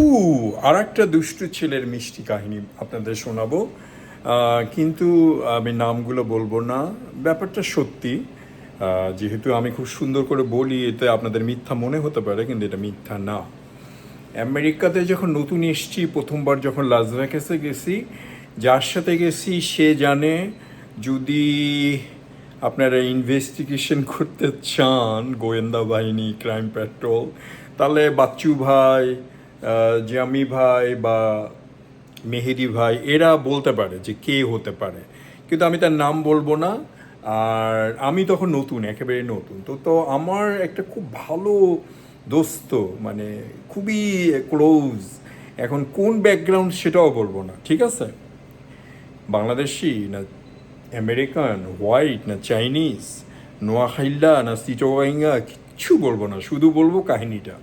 হু আর একটা দুষ্টু ছেলের মিষ্টি কাহিনী আপনাদের শোনাবো। কিন্তু আমি নামগুলো বলব না। ব্যাপারটা সত্যি। যেহেতু আমি খুব সুন্দর করে বলি, এতে আপনাদের মিথ্যা মনে হতে পারে, কিন্তু এটা মিথ্যা না। আমেরিকাতে যখন নতুন এসছি, প্রথমবার যখন লাস গেছি, যার সাথে গেছি, সে জানে যদি আপনারা ইনভেস্টিগেশন করতে চান, গোয়েন্দা বাহিনী, ক্রাইম পেট্রোল তাহলে বাচ্চু ভাই জামি ভাই বা মেহেদি ভাই, এরা বলতে পারে যে কে হতে পারে। কিন্তু আমি তার নাম বলব না। আর আমি তখন নতুন একেবারে নতুন। তো তো আমার একটা খুব ভালো দোস্ত মানে খুবই ক্লোজ এখন কোন ব্যাকগ্রাউন্ড সেটাও বলব না, ঠিক আছে? বাংলাদেশি না আমেরিকান হোয়াইট না চাইনিজ নোয়াখাইল্লা না সিটোয়াইঙ্গা কিচ্ছু বলব না। শুধু বলব কাহিনীটা।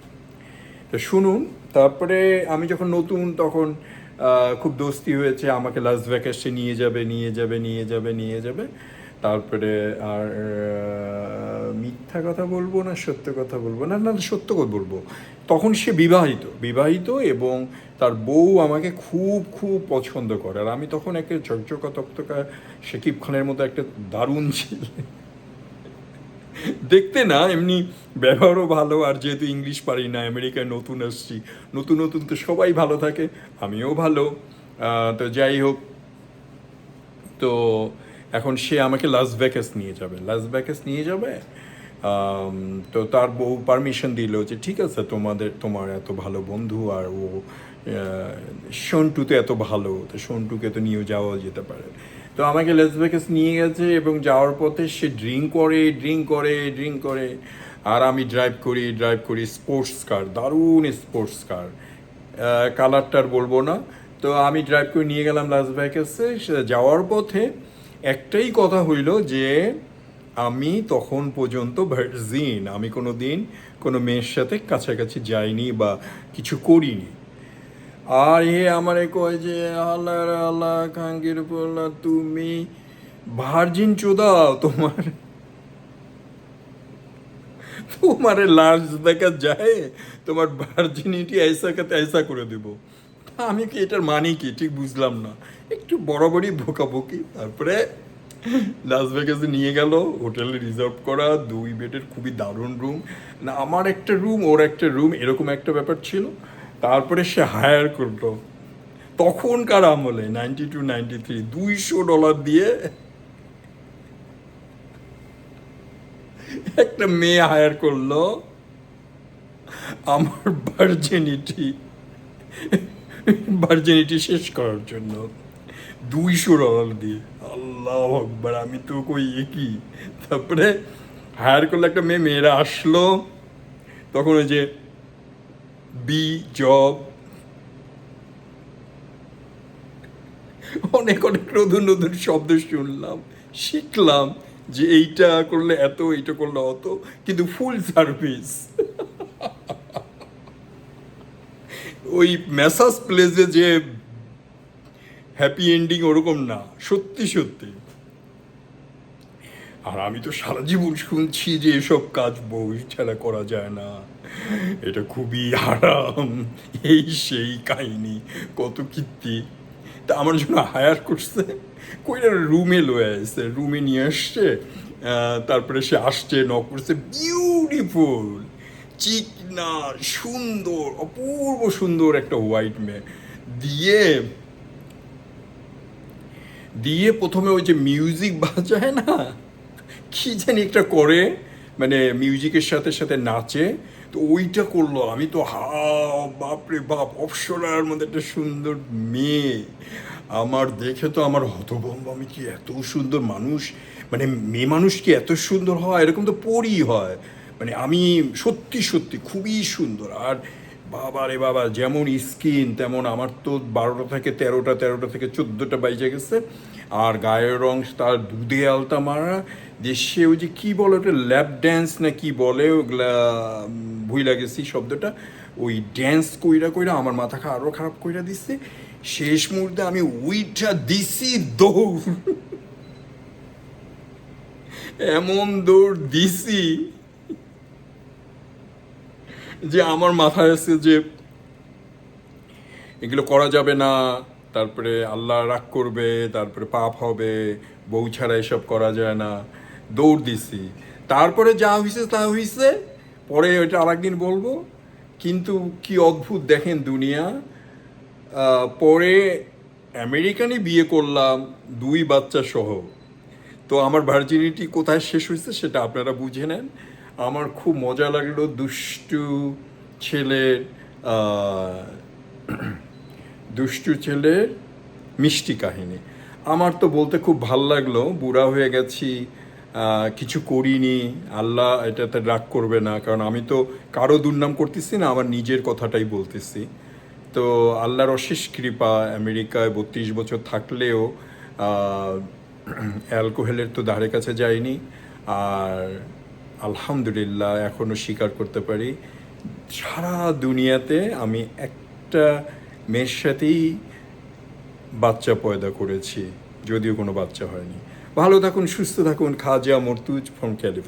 তো শুনুন, তারপরে আমি যখন নতুন, তখন খুব দোস্তি হয়েছে, আমাকে লাস ভ্যাকাসে নিয়ে যাবে নিয়ে যাবে নিয়ে যাবে নিয়ে যাবে। তারপরে আর মিথ্যা কথা বলব না, সত্য কথা বলব না না, সত্য কথা বলব। তখন সে বিবাহিত বিবাহিত এবং তার বউ আমাকে খুব খুব পছন্দ করে। আর আমি তখন একে ঝকঝকা তক্তকা, শাকিব খানের মতো একটা দারুণ ছিল। দেখতে না এমনি ব্যবহারও ভালো আর যেহেতু ইংলিশ পারি না আমেরিকায় নতুন আসছি নতুন নতুন তো সবাই ভালো থাকে আমিও ভালো। তো যাই হোক তো এখন সে আমাকে লাস ভ্যাকাস নিয়ে যাবে। লাস ভ্যাকাস নিয়ে যাবে তো তার বউ পারমিশন দিল যে ঠিক আছে তোমাদের তোমার এত ভালো বন্ধু আর ও আহ, সন্টু তো এত ভালো তো সন্টুকে তো নিয়েও যাওয়া যেতে পারে। তো আমাকে লাস ভেগাস নিয়ে গেছে এবং যাওয়ার পথে সে ড্রিঙ্ক করে ড্রিঙ্ক করে ড্রিঙ্ক করে। আর আমি ড্রাইভ করি ড্রাইভ করি স্পোর্টস কার, দারুণ স্পোর্টস কার। কালারটার বলব না। তো আমি ড্রাইভ করে নিয়ে গেলাম লাস ভেগাসে যাওয়ার পথে একটাই কথা হইল যে আমি তখন পর্যন্ত ভার্জিন আমি কোনো দিন কোনো মেয়ের সাথে কাছাকাছি যাইনি বা কিছু করিনি। আর এ আমারে কয় যে আল্লাহ রে আল্লাহ খাঙ্গির পোল্লা তুমি ভার্জিন চোদাও তোমার তোমার লাশ দেখা যায় তোমার ভার্জিনিটি ऐसा কে ऐसा করে দেব তা আমি কি এটার মানে কি ঠিক বুঝলাম না একটু বরাবরই ভোকাভুকি তারপরে লাস ভেগাসে নিয়ে গেল হোটেলে রিজার্ভ করা দুই বেডের খুবই দারুণ রুম না আমার একটা রুম ওর একটা রুম এরকম একটা ব্যাপার ছিল তারপরে সে হায়ার করল। তখনকার আমলে নাইনটি টু নাইনটি থ্রি দুইশো ডলার দিয়ে একটা মেয়ে হায়ার করল। আমার ভার্জিনিটি ভার্জিনিটি শেষ করার জন্য দুইশো ডলার দিয়ে। আল্লাহ আকবার, আমি তো কই এ কি? তারপরে হায়ার করলে একটা মেয়ে, মেয়েরা আসলো। তখন ওই যে বি জব অনেক অনেক নতুন নতুন শব্দ শুনলাম, শিখলাম যে এইটা করলে এত, এইটা করলে অত, কিন্তু ফুল সার্ভিস ওই ম্যাসাজ প্লেসে যে হ্যাপি এন্ডিং ওরকম না, সত্যি সত্যি। আর আমি তো সারা জীবন শুনছি যে এসব কাজ বউ ছাড়া করা যায় না। এটা খুবই আরাম এই সেই কাহিনি। কত কীর্তি। তা আমার জন্য হায়ার করছে। কইরা রুমে লয়ে আসছে রুমে নিয়ে আসছে। তারপরে সে আসছে নক করছে বিউটিফুল চিকনা, সুন্দর, অপূর্ব সুন্দর একটা হোয়াইট মেয়ে। দিয়ে দিয়ে প্রথমে ওই যে মিউজিক বাজায় না, কি জানি একটা করে মানে মিউজিকের সাথে সাথে নাচে। তো ওইটা করল। আমি তো হা, বাপরে বাপ, অপসরার মধ্যে একটা সুন্দর মেয়ে। আমার দেখে তো আমার হতভম্ব। আমি কি এত সুন্দর মানুষ? মানে মেয়ে মানুষ কি এত সুন্দর হয়? এরকম তো পরই হয়। মানে আমি সত্যি সত্যি খুবই সুন্দর। আর বাবা রে বাবা যেমন স্কিন তেমন আমার তো বারোটা থেকে তেরোটা তেরোটা থেকে চোদ্দোটা বাইজে গেছে। আর গায়ের রং তার দুধে আলতা মারা। যে সে ওই যে কী বলে ওটা ল্যাপ ড্যান্স না কি বলে ওগুলা উম, ভুই লাগেছি শব্দটা। ওই ড্যান্স কইরা কইরা আমার মাথা খা আরও খারাপ কইরা দিচ্ছে শেষ মুহূর্তে আমি উইটা দিছি দৌড়। এমন দৌড় দিছি। যে আমার মাথায় আছে যে এগুলো করা যাবে না, তারপরে আল্লাহ রাগ করবে, তারপরে পাপ হবে, বউ ছাড়া এসব করা যায় না, দৌড় দিছি। তারপরে যা হয়েছে তা হয়েছে পরে ওইটা আরেকদিন বলব। কিন্তু কি অদ্ভুত দেখেন দুনিয়া পরে আমেরিকানই বিয়ে করলাম, দুই বাচ্চা সহ। তো আমার ভার্জিনিটি কোথায় শেষ হয়েছে সেটা আপনারা বুঝে নেন। আমার খুব মজা লাগল, দুষ্টু ছেলের দুষ্টু ছেলের মিষ্টি কাহিনী। আমার তো বলতে খুব ভালো লাগল, বুড়া হয়ে গেছি কিছু করিনি, আল্লাহ এটাতে রাগ করবে না, কারণ আমি তো কারও দুর্নাম করতেছি না, আমার নিজের কথাটাই বলতেছি। তো আল্লাহর অশেষ কৃপা, আমেরিকায় বত্রিশ বছর থাকলেও অ্যালকোহলের তো ধারে কাছে যায়নি আর আলহামদুলিল্লাহ এখনও স্বীকার করতে পারি, সারা দুনিয়াতে আমি একটা মেয়ের সাথেই বাচ্চা পয়দা করেছি, যদিও কোনো বাচ্চা হয়নি। ভালো থাকুন, সুস্থ থাকুন, খাজা মর্তুজ ফ্রম ক্যালিফোর্নিয়া